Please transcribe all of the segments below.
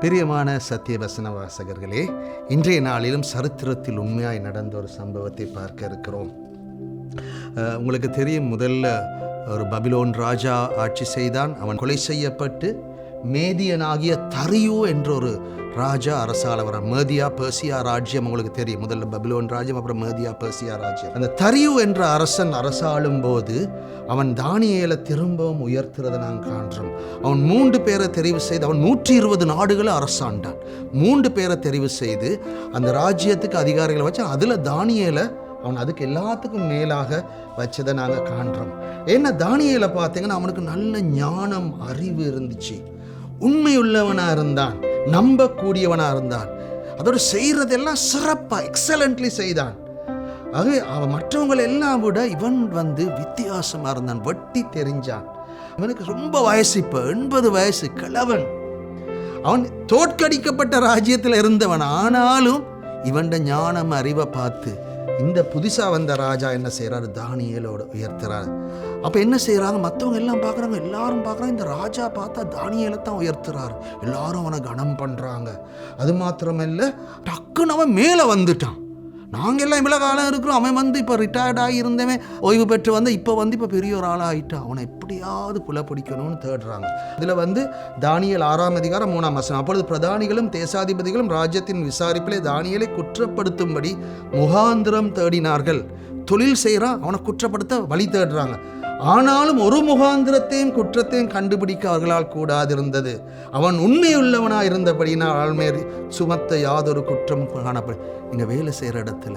பிரியமான சத்தியவசன வாசகர்களே இன்றைய நாளிலும் சரித்திரத்தில் உண்மையாய் நடந்த ஒரு சம்பவத்தை பார்க்க இருக்கிறோம். உங்களுக்கு தெரியும் முதல்ல ஒரு பபிலோன் ராஜா ஆட்சி செய்தான் அவன் கொலை செய்யப்பட்டு மேதியனாகிய தரியு என்ற ஒரு ராஜா அரசால வர மேதியா பேர்சியா ராஜ்யம். உங்களுக்கு தெரியும். முதல்ல பபிலோன் ராஜ்யம் அப்புறம் மேதியா பேர்சியா ராஜ்யம். அந்த தரியு என்ற அரசன் அரசாளும் போது அவன் தானியலை திரும்பவும் உயர்த்துறதை நாங்கள் காண்றோம். அவன் மூன்று பேரை தெரிவு செய்து அவன் நூற்றி இருபது நாடுகளை அரசாண்டான். மூன்று பேரை தெரிவு செய்து அந்த ராஜ்யத்துக்கு அதிகாரிகளை வச்சு அதில் தானியேலை அவன் அதுக்கு எல்லாத்துக்கும் மேலாக வச்சதை நாங்கள் காண்றோம். ஏன்னா தானியலை பார்த்தீங்கன்னா அவனுக்கு நல்ல ஞானம் அறிவு இருந்துச்சு. உண்மையுள்ளவனாக இருந்தான் நம்பக்கூடியவனாக இருந்தான். அதோட செய்கிறதெல்லாம் சிறப்பாக எக்ஸலண்ட்லி செய்தான். ஆகவே அவன் மற்றவங்களை எல்லாம் விட இவன் வந்து வித்தியாசமாக இருந்தான் வட்டி தெரிஞ்சான். இவனுக்கு ரொம்ப வயசு இப்போ எண்பது வயசு கிழவன். அவன் தோற்கடிக்கப்பட்ட ராஜ்யத்தில் இருந்தவன். ஆனாலும் இவன்ட ஞானம் அறிவை பார்த்து இந்த புதுசாக வந்த ராஜா என்ன செய்கிறாரு தானியலோட உயர்த்துறாரு. அப்போ என்ன செய்கிறாங்க மற்றவங்க எல்லாம் பார்க்குறாங்க எல்லாரும் பார்க்குறாங்க இந்த ராஜா பார்த்தா தானியலை தான் உயர்த்துறாரு. எல்லாரும் அவனை கனம் பண்ணுறாங்க அது மாத்திரமில்லை டக்குன்னு அவன் மேலே வந்துட்டான். நாங்கள் எல்லாம் இவ்வளோ காலம் இருக்கிறோம். அவன் வந்து இப்போ ரிட்டையர்ட் ஆகி இருந்தவன் ஓய்வு பெற்று வந்து இப்போ வந்து இப்போ பெரிய ஒரு ஆளாக ஆகிட்டான் அவனை எப்படியாவது புல பிடிக்கணும்னு தேடுறாங்க. இதில் வந்து தானியல் ஆறாம் அதிகாரம் மூணாம் வசனம். அப்பொழுது பிரதானிகளும் தேசாதிபதிகளும் ராஜ்யத்தின் விசாரிப்பிலே தானியலை குற்றப்படுத்தும்படி முகாந்திரம் தேடினார்கள். தொழில் செய்கிறான் அவனை குற்றப்படுத்த வழி தேடுறாங்க. ஆனாலும் ஒரு முகாந்திரத்தையும் குற்றத்தையும் கண்டுபிடிக்க அவர்களால் கூடாதிருந்தது. அவன் உண்மையுள்ளவனாக இருந்தபடினால் ஆள்மேறி சுமத்த யாதொரு குற்றம் காணப்படும் நீங்கள் வேலை செய்கிற இடத்துல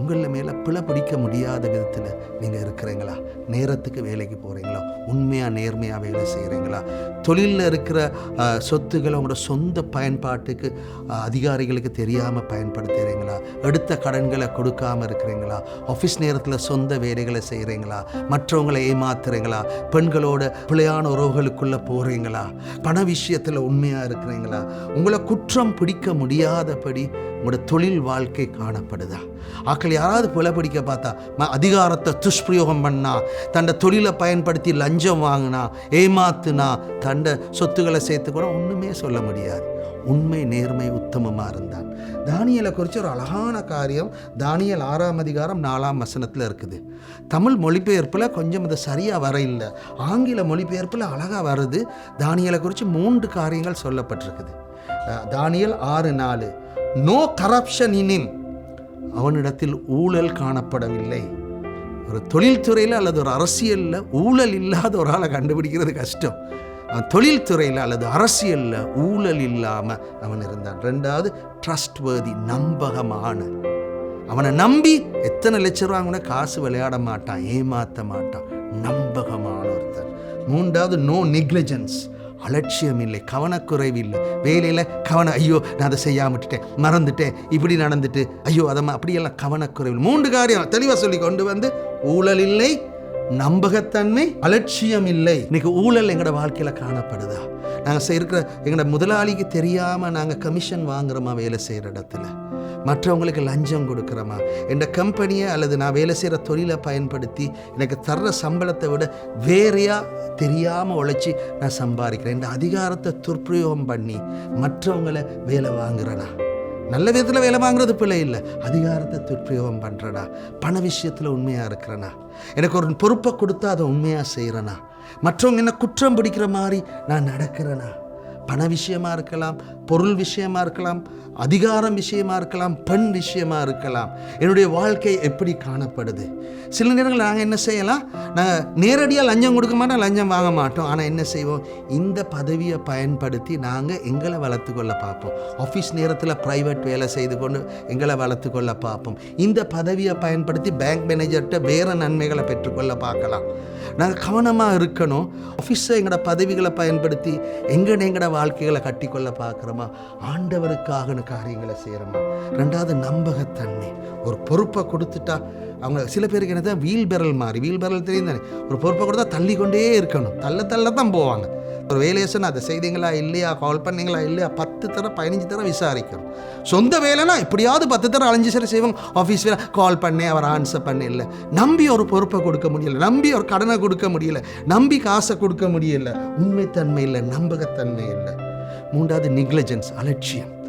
உங்களில் மேலே பிழை பிடிக்க முடியாத விதத்தில் நீங்கள் இருக்கிறீங்களா? நேரத்துக்கு வேலைக்கு போகிறீங்களா உண்மையாக நேர்மையாக வேலை செய்கிறீங்களா தொழிலில் இருக்கிற சொத்துக்களை உங்களோட சொந்த பயன்பாட்டுக்கு அதிகாரிகளுக்கு தெரியாமல் பயன்படுத்துகிறீங்களா எடுத்த கடன்களை கொடுக்காம இருக்கிறீங்களா? ஆஃபீஸ் நேரத்தில் சொந்த வேலைகளை செய்கிறீங்களா மற்றவங்களை ஏமாத்துறீங்களா? பெண்களோட பிழையான உறவுகளுக்குள்ளே போகிறீங்களா பண விஷயத்தில் உண்மையாக இருக்கிறீங்களா? உங்களை குற்றம் பிடிக்க முடியாதபடி உங்களோட தொழில் வாழ்க்கை காணப்படுதா? ஆக்கள் யாராவது புல பிடிக்க பார்த்தா ம- அதிகாரத்தை துஷ்பிரயோகம் பண்ணா தண்ட தொழிலை பயன்படுத்தி லஞ்சம் வாங்கினா ஏமாத்துனா தண்ட சொத்துக்களை சேர்த்து கூட ஒன்றுமே சொல்ல முடியாது. உண்மை நேர்மை உத்தமமாக இருந்தான். தானியலை குறித்து ஒரு அழகான காரியம் தானியல் ஆறாம் அதிகாரம் நாலாம் வசனத்தில் இருக்குது. தமிழ் மொழிபெயர்ப்பில் கொஞ்சம் இது சரியாக வர இல்லை. ஆங்கில மொழிபெயர்ப்பில் அழகாக வருது. தானியலை குறித்து மூன்று காரியங்கள் சொல்லப்பட்டிருக்குது. தானியல் ஆறு நாலு. நோ கரப்ஷன் இன் அவனிடத்தில் ஊழல் காணப்படவில்லை. ஒரு தொழில்துறையில் அல்லது ஒரு அரசியலில் ஊழல் இல்லாத ஒரு ஆளை கண்டுபிடிக்கிறது கஷ்டம். அவன் தொழில்துறையில் அல்லது அரசியலில் ஊழல் இல்லாமல் அவன் இருந்தான். ரெண்டாவது ட்ரஸ்ட் வேதி நம்பகமான. அவனை நம்பி எத்தனை லட்சம் ரூபா காசு விளையாட மாட்டான் ஏமாற்ற மாட்டான். நம்பகமான ஒருத்தர் மூன்றாவது நோ நெக்லிஜென்ஸ் அலட்சியம் இல்லை கவனக்குறைவு இல்லை வேலையில் கவனம் ஐயோ நான் அதை செய்யாம விட்டுட்டேன் மறந்துட்டேன் இப்படி நடந்துட்டு ஐயோ அதை அப்படியெல்லாம் கவனக்குறைவு. மூன்று காரியம் தெளிவாக சொல்லி கொண்டு வந்து ஊழல் இல்லை நம்பகத்தன்மை அலட்சியம் இல்லை. இன்னைக்கு ஊழல் எங்களோட வாழ்க்கையில் காணப்படுதா? நாங்கள் இருக்கிற எங்களோட முதலாளிக்கு தெரியாமல் நாங்கள் கமிஷன் வாங்குறோமா வேலை செய்கிற இடத்துல? மற்றவங்களுக்கு லஞ்சம் கொடுக்குறோமா என் கம்பெனியை அல்லது நான் வேலை செய்கிற தொழிலை பயன்படுத்தி எனக்கு தர்ற சம்பளத்தை விட வேறையாக தெரியாமல் உழைச்சி நான் சம்பாதிக்கிறேன். இந்த அதிகாரத்தை துர்பிரயோகம் பண்ணி மற்றவங்களை வேலை வாங்குறேனா? நல்ல விதத்தில் வேலை வாங்குறது பிள்ளை இல்லை. அதிகாரத்தை துர்பிரயோகம் பண்ணுறனா பண விஷயத்தில் உண்மையாக இருக்கிறனா? எனக்கு ஒரு பொறுப்பை கொடுத்தா அதை உண்மையாக செய்கிறனா மற்றவங்க என்ன குற்றம் பிடிக்கிற மாதிரி நான் நடக்கிறேனா? பண விஷயமா இருக்கலாம் பொருள் விஷயமா இருக்கலாம் அதிகாரம் விஷயமா இருக்கலாம் பெண் விஷயமா இருக்கலாம். என்னுடைய வாழ்க்கை எப்படி காணப்படுது? சில நேரங்கள் நாங்கள் என்ன செய்யலாம்? நாங்கள் நேரடியாக லஞ்சம் கொடுக்க மாட்டோம் லஞ்சம் வாங்க மாட்டோம். ஆனால் என்ன செய்வோம்? இந்த பதவியை பயன்படுத்தி நாங்கள் எங்களை வளர்த்துக்கொள்ள பார்ப்போம். ஆஃபீஸ் நேரத்தில் ப்ரைவேட் வேலை செய்து கொண்டு எங்களை வளர்த்துக்கொள்ள பார்ப்போம். இந்த பதவியை பயன்படுத்தி பேங்க் மேனேஜர்கிட்ட வேறு நன்மைகளை பெற்றுக்கொள்ள பார்க்கலாம். நாங்கள் கவனமாக இருக்கணும். ஆஃபீஸை எங்களோட பதவிகளை பயன்படுத்தி எங்கட எங்களோட வாழ்க்கைகளை கட்டிக்கொள்ள பார்க்குறோமா? ஆண்டவருக்காகனு காரியங்களை செய்கிறோமா ரெண்டாவது நம்பகத்தன்மை. ஒரு பொறுப்பை கொடுத்துட்டா அவங்க சில பேருக்கு என்ன வீல் பெரல் மாதிரி வீல் பெரல் தெரியும் தானே? ஒரு பொறுப்பை கொடுத்தா தள்ளி கொண்டே இருக்கணும். தள்ள தள்ள தான் போவாங்க. ஒரு வேலையை சொன்னால் அதை செய்தீங்களா இல்லையா? கால் பண்ணீங்களா இல்லையா? பத்து தர பதினஞ்சு தர விசாரிக்கணும். சொந்த வேலைனா எப்படியாவது பத்து தர அலைஞ்சு சரி செய்வாங்க. ஆஃபீஸ் வேலை கால் பண்ணேன் அவர் ஆன்சர் பண்ண இல்லை நம்பி ஒரு பொறுப்பை கொடுக்க முடியல. நம்பி ஒரு கடனை கொடுக்க முடியல. நம்பி காசை கொடுக்க முடியல. உண்மைத்தன்மை இல்லை நம்பகத்தன்மை இல்லை. மூன்றாவது நெக்லஜென்ஸ் அலட்சியம்.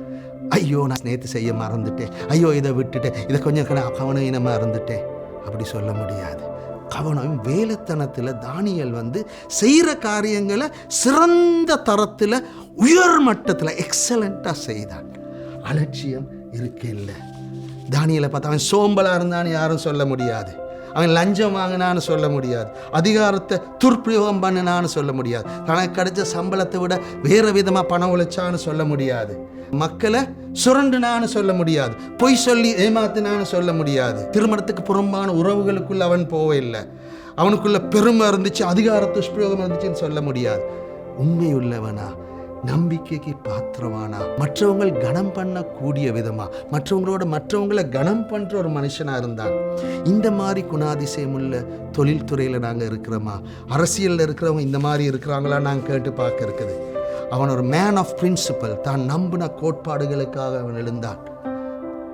ஐயோ நான் நேற்று செய்ய மறந்துட்டேன். ஐயோ இதை விட்டுட்டேன். இதை கொஞ்சம் கண கவனம் மறந்துட்டேன். அப்படி சொல்ல முடியாது. கவனம் வேலைத்தனத்தில் தானியல் வந்து செய்கிற காரியங்களை சிறந்த தரத்தில் உயர் மட்டத்தில் எக்ஸலண்ட்டாக செய்தான். அலட்சியம் இருக்கு இல்லை. தானியலை பார்த்தா அவன் சோம்பலாக இருந்தான்னு யாரும் சொல்ல முடியாது. அவன் லஞ்சம் வாங்கினான்னு சொல்ல முடியாது. அதிகாரத்தை துர்பிரயோகம் பண்ணினான்னு சொல்ல முடியாது. தனக்கு கிடைச்ச சம்பளத்தை விட வேறு விதமாக பணம் உழைச்சான்னு சொல்ல முடியாது. மக்களை சுரண்டுனான்னு சொல்ல முடியாது. பொய் சொல்லி ஏமாத்தினான்னு சொல்ல முடியாது. திருமணத்துக்கு புறம்பான உறவுகளுக்குள்ள அவன் போவில்லை அவனுக்குள்ள பெருமை இருந்துச்சு அதிகார துஷ்பிரயோகம் இருந்துச்சுன்னு சொல்ல முடியாது. உண்மை உள்ளவனா? நம்பிக்கைக்கு பாத்திரமானா? மற்றவங்க கனம் பண்ணக்கூடிய விதமா? மற்றவங்களோட மற்றவங்களை கனம் பண்ற ஒரு மனுஷனா இருந்தான் இந்த மாதிரி குணாதிசயம் உள்ள தொழில்துறையில் நாங்கள் இருக்கிறோமா? அரசியலில் இருக்கிறவங்க இந்த மாதிரி இருக்கிறாங்களா நாங்கள் கேட்டு பார்க்க இருக்குது. அவன் ஒரு மேன் ஆஃப் பிரின்சிபல் தான் நம்பின கோட்பாடுகளுக்காக அவன் எழுந்தான்.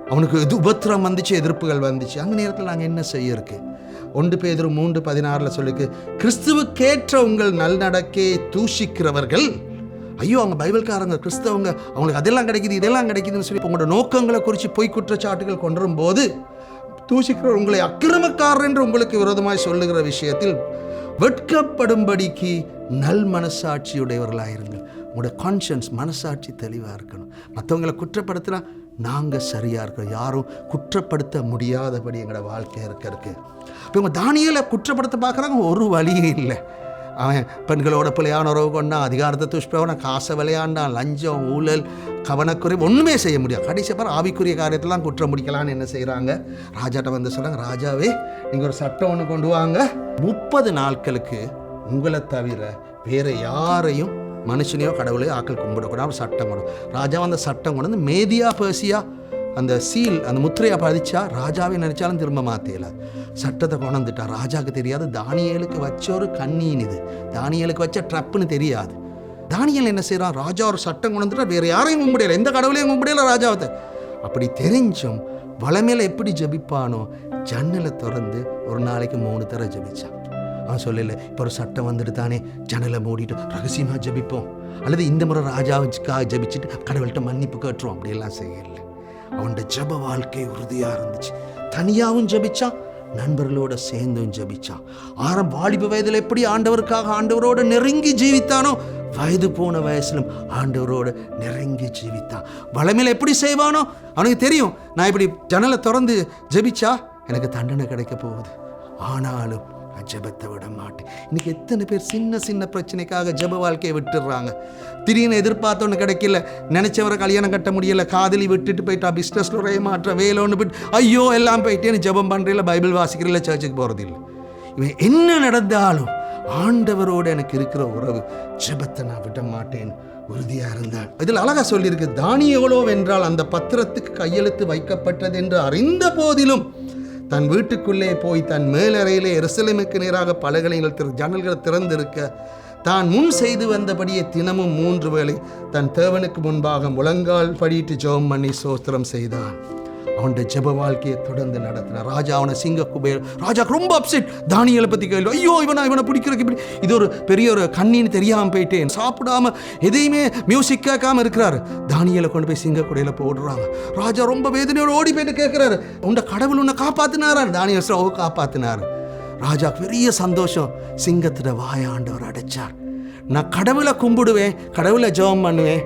அவனுக்கு இது உபத்திரம் வந்துச்சு எதிர்ப்புகள் வந்துச்சு. அந்த நேரத்தில் நாங்கள் என்ன செய்ய இருக்கு ஒன்று பேதர் மூன்று பதினாறில் சொல்லிக்கு கிறிஸ்துவுக்கேற்ற உங்கள் நல்நடக்கையை தூஷிக்கிறவர்கள் ஐயோ அவங்க பைபிள்காரங்க கிறிஸ்தவங்க அவங்களுக்கு அதெல்லாம் கிடைக்குது இதெல்லாம் கிடைக்குதுன்னு சொல்லி உங்களோட நோக்கங்களை குறித்து பொய் குற்றச்சாட்டுகள் கொண்டு வரும்போது தூசிக்கிறவர் உங்களை அக்கிரமக்காரர் என்று உங்களுக்கு விரோதமாய் சொல்லுகிற விஷயத்தில் வெட்கப்படும்படிக்கு நல் மனசாட்சியுடையவர்களாயிருங்கள். உங்களோட கான்ஷியன்ஸ் மனசாட்சி தெளிவாக இருக்கணும். மற்றவங்களை குற்றப்படுத்தினா நாங்கள் சரியாக இருக்கோம். யாரும் குற்றப்படுத்த முடியாதபடி எங்களோட வாழ்க்கை இருக்கிறதுக்கு இப்போ இவங்க தானியலை குற்றப்படுத்த பார்க்குறாங்க ஒரு வழியே இல்லை. அவன் பெண்களோட பிள்ளையான உறவு கொண்டான் அதிகாரத்தை துஷ்பிரவன காசை விளையாண்டான் லஞ்சம் ஊழல் கவனக்குறை ஒன்றுமே செய்ய முடியாது. கடைசி பார் ஆவிக்குரிய காரியத்தெல்லாம் குற்றம் முடிக்கலான்னு என்ன செய்கிறாங்க ராஜாட்ட வந்து சொல்கிறாங்க ராஜாவே நீங்கள் ஒரு சட்டம் ஒன்று கொண்டு வாங்க. முப்பது நாட்களுக்கு உங்களை தவிர வேறு யாரையும் மனுஷனையோ கடவுளையோ ஆக்கள் கும்பிடக்கூடாது. ஒரு சட்டம் கொண்டு ராஜா அந்த சட்டம் கொண்டு வந்து மேதியா பேசியா அந்த சீல் அந்த முத்திரையை பதிச்சா ராஜாவே நினைச்சாலும் திரும்ப மாத்தேல. சட்டத்தை கொண்டாந்துட்டா ராஜாவுக்கு தெரியாது. தானியலுக்கு வச்ச ஒரு கண்ணீன் இது. தானியலுக்கு வச்ச ட்ரப்புன்னு தெரியாது. தானியல் என்ன செய்கிறான் ராஜா ஒரு சட்டம் கொண்டு வந்துட்டா. வேற யாரையும் கும்பிடல எந்த கடவுளையும் கும்பிடல ராஜாவத்தை. அப்படி தெரிஞ்சும் வளமேல எப்படி ஜபிப்பானோ ஜன்னலை திறந்து ஒரு நாளைக்கு மூணு தர ஜபிச்சான் அவன் சொல்லல இப்போ ஒரு சட்டம் வந்துட்டு தானே ஜன்னலை மூடிட்டு ரகசியமாக ஜபிப்போம். அல்லது இந்த முறை ராஜாவுக்காக ஜபிச்சுட்டு கடவுள்கிட்ட மன்னிப்பு கேட்டுருவோம். அப்படியெல்லாம் செய்யல. அவனோட ஜப வாழ்க்கை உறுதியாக இருந்துச்சு. தனியாகவும் ஜபிச்சான் நண்பர்களோட சேர்ந்தும் ஜபிச்சான் ஆரம் வாலிப வயதில் எப்படி ஆண்டவருக்காக ஆண்டவரோட நெருங்கி ஜீவித்தானோ வயது போன வயசிலும் ஆண்டவரோட நெருங்கி ஜீவித்தான் வளமையில் எப்படி செய்வானோ அவனுக்கு தெரியும். நான் இப்படி ஜன்னலை திறந்து ஜெபிச்சா எனக்கு தண்டனை கிடைக்க போகுது. ஆனாலும் நான் ஜெபத்தை விட மாட்டேன். இன்னைக்கு எத்தனை பேர் சின்ன சின்ன பிரச்சனைக்காக ஜெப வாழ்க்கையை விட்டுடுறாங்க. திடீர்னு எதிர்பார்த்தோன்னு கிடைக்கல. நினைச்சவரை கல்யாணம் கட்ட முடியல. காதலி விட்டுட்டு போயிட்டா பிஸ்னஸில் ஒரே மாற்றம் வேலை ஒன்று ஐயோ எல்லாம் போயிட்டேன்னு ஜபம் பண்ணுறதில்ல பைபிள் வாசிக்கிறதில்ல சர்ச்சுக்கு போகிறதில்ல இவன் என்ன நடந்தாலும் ஆண்டவரோடு எனக்கு இருக்கிற உறவு ஜெபத்தை நான் விட மாட்டேன். உறுதியாக இருந்தான் இதில் அழகாக சொல்லியிருக்கு தானியவளோ என்றால் அந்த பத்திரத்துக்கு கையெழுத்து வைக்கப்பட்டது என்று அறிந்த போதிலும் தன் வீட்டுக்குள்ளே போய் தன் மேலறையிலே எருசலேமுக்கு நேராக பலகலைகள் திரு ஜன்னல்கள் திறந்திருக்க தான் முன் செய்து வந்தபடியே தினமும் மூன்று வேளை தன் தேவனுக்கு முன்பாக முழங்கால் படியிட்டு ஜோம் பண்ணி சோஸ்திரம் செய்தான். அவனுடைய ஜெப வாழ்க்கையை தொடர்ந்து நடத்தினார். ராஜா அவனை சிங்க குபேர் ராஜாக்கு ரொம்ப அப்செட் தானியலை பற்றி கேள்வி ஐயோ இவனை இவனை பிடிக்கிறதுக்கு இப்படி. இது ஒரு பெரிய ஒரு கண்ணின்னு தெரியாமல் போயிட்டேன். சாப்பிடாம எதையுமே மியூசிக் கேட்காம இருக்கிறாரு. தானியலை கொண்டு போய் சிங்க குடையில போடுறாங்க. ராஜா ரொம்ப வேதனையோடு ஓடி போயிட்டு கேட்குறாரு. உண்ட கடவுள் உன்னை காப்பாத்தினாரா? தானியல் ஓ காப்பாத்தினார். ராஜா பெரிய சந்தோஷம். சிங்கத்திட வாயாண்டவர் அடைச்சார். நான் கடவுளை கும்பிடுவேன் கடவுளை ஜெபம் பண்ணுவேன்.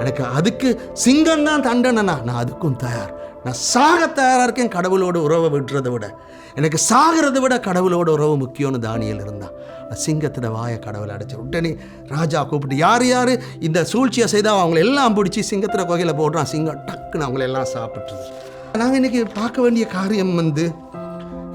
எனக்கு அதுக்கு சிங்கம் தான் தண்டனைனா நான் அதுக்கும் தயார். நான் சாக தயாராக இருக்கேன் கடவுளோட உறவை விடுறதை விட. எனக்கு சாகிறதை விட கடவுளோட உறவு முக்கியம்னு தானியல் இருந்தான். நான் வாயை கடவுளை அடைச்ச உடனே ராஜா கூப்பிட்டு யார் யார்? இந்த சூழ்ச்சியை செய்தால் அவங்கள எல்லாம் பிடிச்சி சிங்கத்தில் கோகையில் போடுறான். சிங்கம் டக்குன்னு அவங்கள எல்லாம் சாப்பிட்டுருது. நாங்கள் இன்னைக்கு பார்க்க வேண்டிய காரியம் வந்து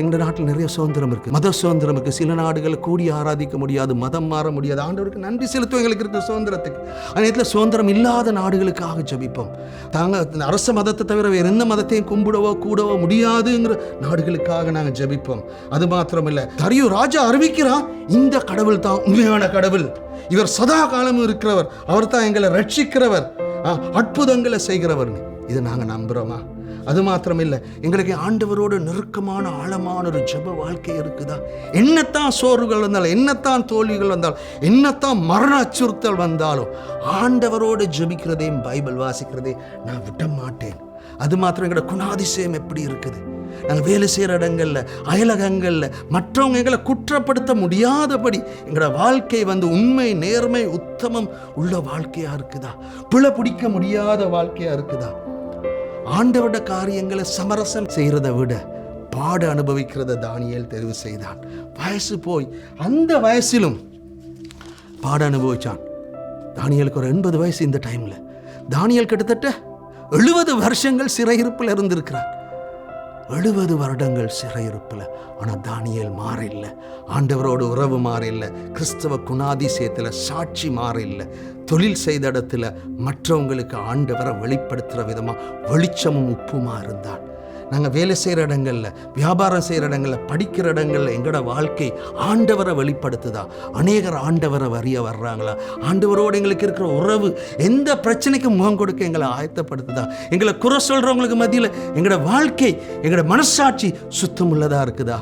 எங்கள் நாட்டில் நிறைய சுதந்திரம் இருக்குது மத சுதந்திரம் இருக்குது சில நாடுகளை கூடி ஆராதிக்க முடியாது மதம் மாற முடியாது. ஆண்டவருக்கு நன்றி செலுத்தும் எங்களுக்கு இருக்கிற சுதந்திரத்துக்கு. அந்நேரத்தில் சுதந்திரம் இல்லாத நாடுகளுக்காக ஜபிப்போம். தாங்க அரச மதத்தை தவிர வேறு எந்த மதத்தையும் கும்பிடவோ கூடவோ முடியாதுங்கிற நாடுகளுக்காக நாங்கள் ஜபிப்போம். அது மாத்திரமில்லை தரியு ராஜா அறிவிக்கிறான் இந்த கடவுள் தான் உண்மையான கடவுள். இவர் சதா காலமும் இருக்கிறவர். அவர் தான் எங்களை ரட்சிக்கிறவர். அற்புதங்களை செய்கிறவர்னு. இதை நாங்கள் நம்புகிறோமா அது மாத்திரமில்லை. எங்களுக்கு ஆண்டவரோடு நெருக்கமான ஆழமான ஒரு ஜெப வாழ்க்கை இருக்குதா? என்னத்தான் சோர்வுகள் வந்தாலும் என்னத்தான் தோல்விகள் வந்தாலும் என்னத்தான் மரண அச்சுறுத்தல் வந்தாலும் ஆண்டவரோடு ஜெபிக்கிறதையும் பைபிள் வாசிக்கிறதையும் நான் விட மாட்டேன் அது மாத்திரம் எங்களோட குணாதிசயம் எப்படி இருக்குது? நாங்கள் வேலை செய்கிற இடங்களில் அயலகங்களில் மற்றவங்க எங்களை குற்றப்படுத்த முடியாதபடி எங்களோட வாழ்க்கை வந்து உண்மை நேர்மை உத்தமம் உள்ள வாழ்க்கையாக இருக்குதா? பிழை பிடிக்க முடியாத வாழ்க்கையாக இருக்குதா? ஆண்டவட காரியங்களை சமரசம் செய்கிறத விட பாடு அனுபவிக்கிறத தானியல் தெரிவு செய்தான். வயசு போய் அந்த வயசிலும் பாட அனுபவிச்சான். தானியலுக்கு ஒரு எண்பது வயசு இந்த டைமில் தானியல் கிட்டத்தட்ட எழுபது வருஷங்கள் சிறையிருப்பில் இருந்திருக்கிறார். எழுபது வருடங்கள் சிறையிருப்பில் ஆனால் தானியல் மாறில்ல. ஆண்டவரோட உறவு மாறில்ல. கிறிஸ்தவ குணாதிசயத்தில் சாட்சி மாறில்ல. தொழில் செய்த இடத்துல மற்றவங்களுக்கு ஆண்டவரை வெளிப்படுத்துகிற விதமாக வெளிச்சமும் உப்புமா இருந்தான். நாங்கள் வேலை செய்கிற இடங்களில் வியாபாரம் செய்கிற இடங்களில் படிக்கிற இடங்களில் எங்களோட வாழ்க்கை ஆண்டவரை வெளிப்படுத்துதா? அநேகர் ஆண்டவரை வரிய வர்றாங்களா? ஆண்டவரோடு எங்களுக்கு இருக்கிற உறவு எந்த பிரச்சனைக்கும் முகம் கொடுக்க எங்களை ஆயத்தப்படுத்துதா? எங்களை குறை சொல்கிறவங்களுக்கு மத்தியில் எங்களோட வாழ்க்கை எங்களோட மனசாட்சி சுத்தமுள்ளதாக இருக்குதா?